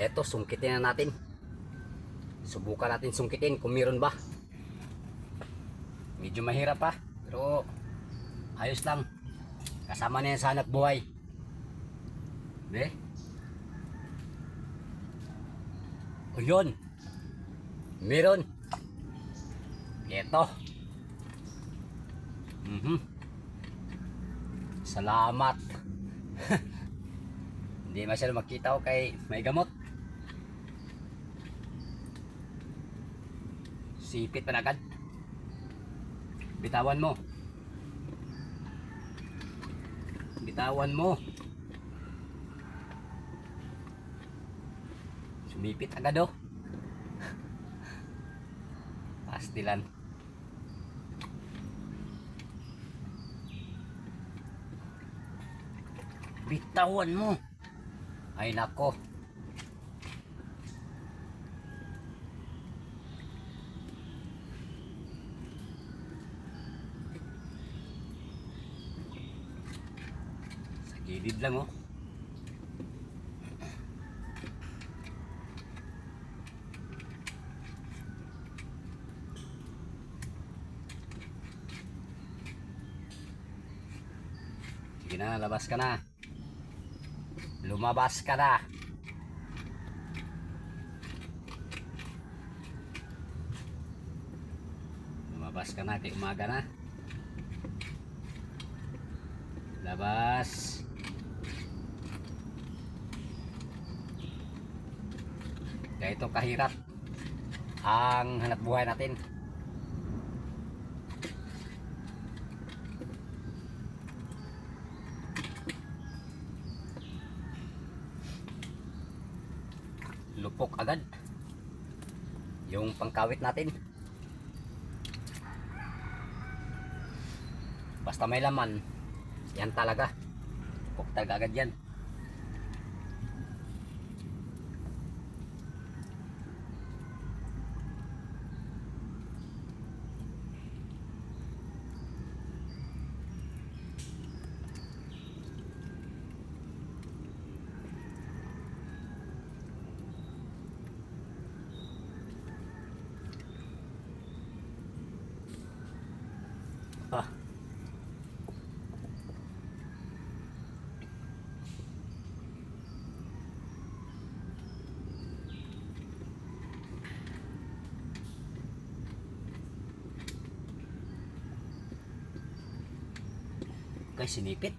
Eto, sungkitin na natin. Subukan natin sungkitin kung meron ba. Medyo mahirap pa, pero ayos lang. Kasama na yan sa anak buhay. Be? O yun. Meron. Eto. Mhm. Salamat. Hindi masyado makita ko kay may gamot. Sipit na agad. Bitawan mo. Bitawan mo. Sumipit agad oh. Pastilan. Bitawan mo. Ay nako. Gilid lang oh. Sige na, labas ka na. Lumabas ka na. Lumabas ka na, kay umaga na. Labas. Kaya ito kahirap ang hanap buhay natin. lupok agad yung pangkawit natin. Basta may laman yan talaga. Lupok agad yan ah kay sinipit.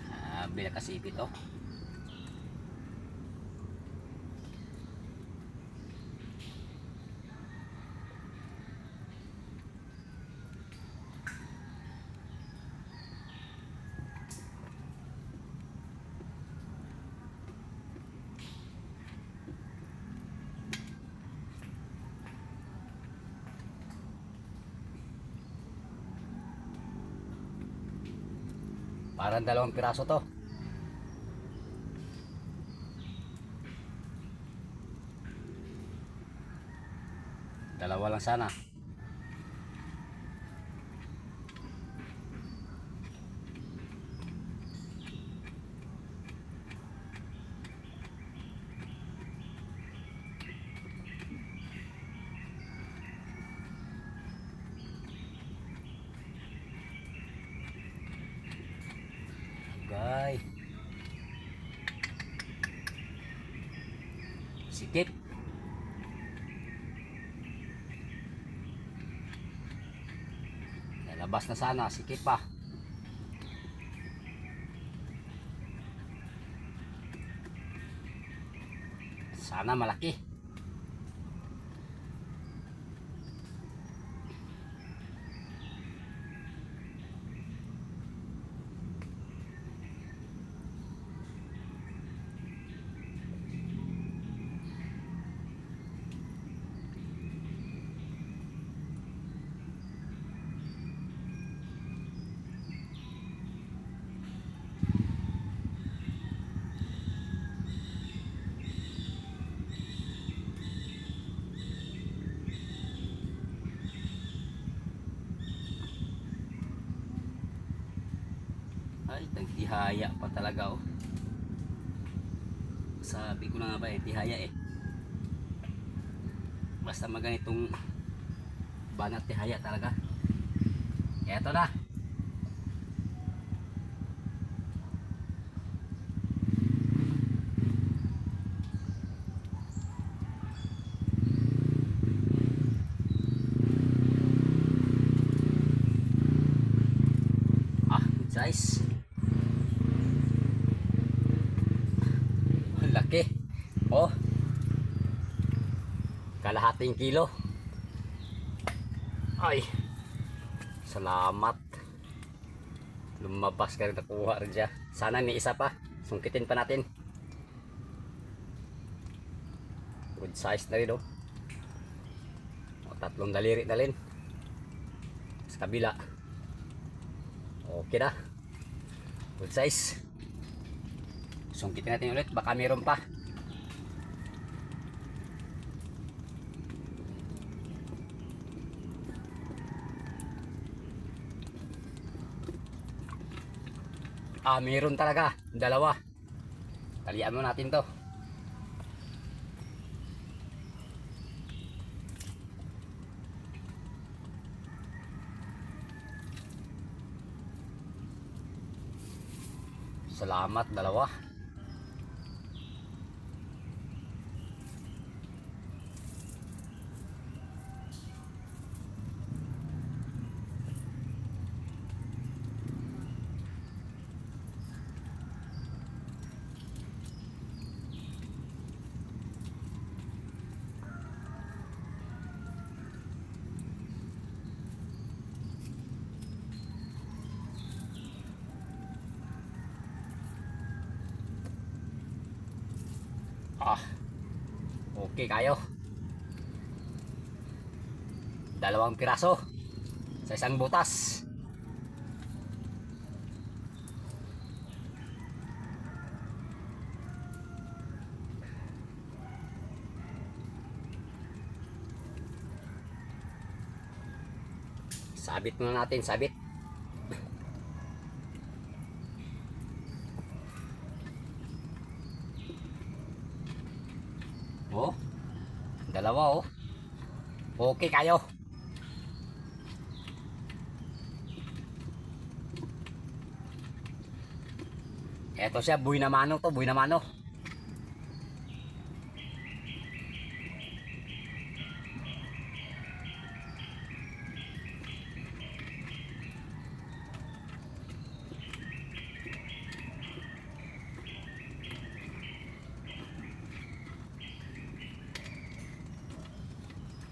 Ah bila kasipit oh Parang dalawang piraso to. Dalawa lang sana. Gay. Sikip. Lalabas na sana, sikip pa. Sana malaki. Tihaya pa talaga oh. Sabi ko na nga ba eh, tihaya eh. Basta maganitong banat tihaya talaga. Eto na. Ah, good size. Ang laki. Oh. Kalahating kilo. Ay. Salamat. Lumabas ka rin nakuha rin siya. Sana may isa pa. Sungkitin pa natin. Good size na rin oh. O, tatlong daliri na rin. Sa kabila. Okay na. Good size. Sungkitin natin ulit. Baka meron pa. Ah, meron talaga. Dalawa. Talian mo natin to. Salamat, dalawa. Ah. Okay kayo. Dalawang piraso sa isang butas. Sabit muna natin, sabit. Oh. Dalawa oh. Okay kayo. Eto siya, buhay na mano to, buhay na mano.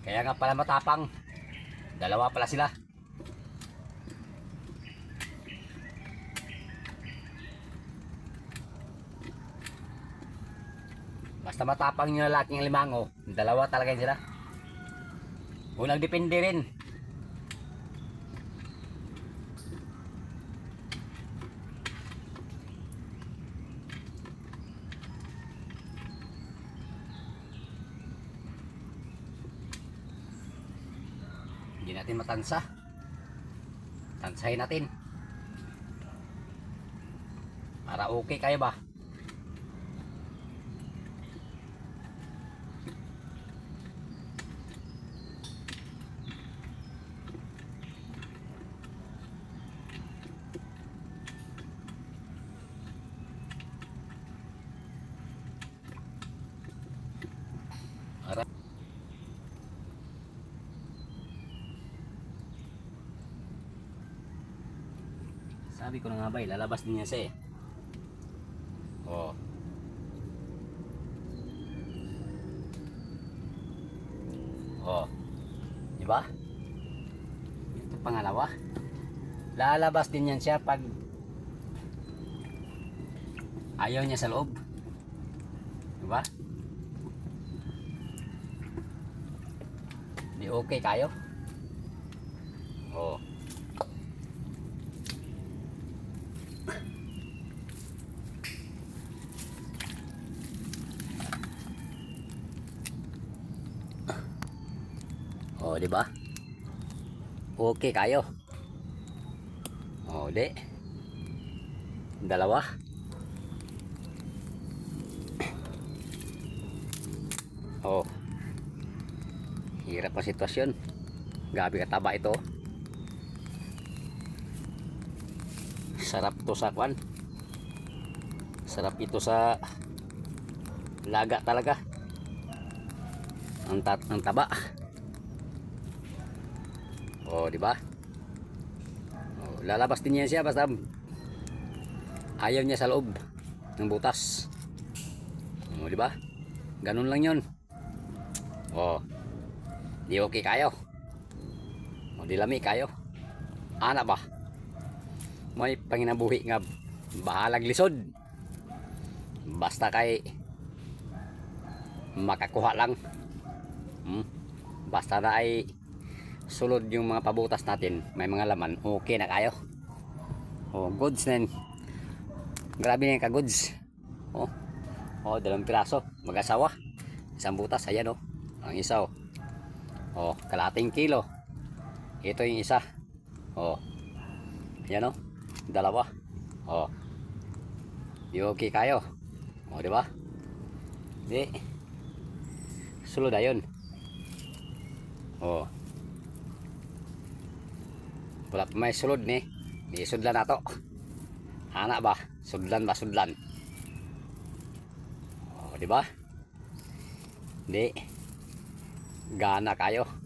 Kaya nga pala matapang. Dalawa pala sila. Basta matapang yung lalaking limango, dalawa talaga yun sila. Unang depende rin. Natin matansa. Tansahin natin. Para okay kayo ba? Para Sabi ko na nga ba, eh, lalabas din yan siya eh. Oh. Oh. Di ba? Ito pangalawa. Lalabas din yan siya pag ayaw niya sa loob. Di ba? Di okay kayo? Oh. Oh, di ba? Okay kayo. Oh, di. Dalawa. Oh. Hirap ang sitwasyon. Gabi kataba ito. Sarap to sa kwan. Sarap ito sa laga talaga. Ang tat ang taba. Oh, di ba? Oh, lalabas din yan siya basta ayaw niya sa loob ng butas. Oh, di ba? Ganun lang 'yon. Oh. Di okay kayo. O di lami kayo. Ana ba? May panginabuhi nga bahalag lisod. Basta kay makakuha lang. Hmm? Basta na ay sulod yung mga pabutas natin, may mga laman, okay na kayo. Oh, goods na. Grabe na yung ka-goods. Oh. Oh, dalawang piraso, mag-asawa. Isang butas, ayan oh. Ang isa oh. Oh, kalating kilo. Ito yung isa. Oh. Yan oh. Dalawa. Oh. Okay kayo. Oh, di ba? Di. Sulod ayon. Oh. Wala pa may sulod ni. Di sudlan nato. Ana ba? Sudlan ba sudlan? Oh, di ba? Di. Gana kayo.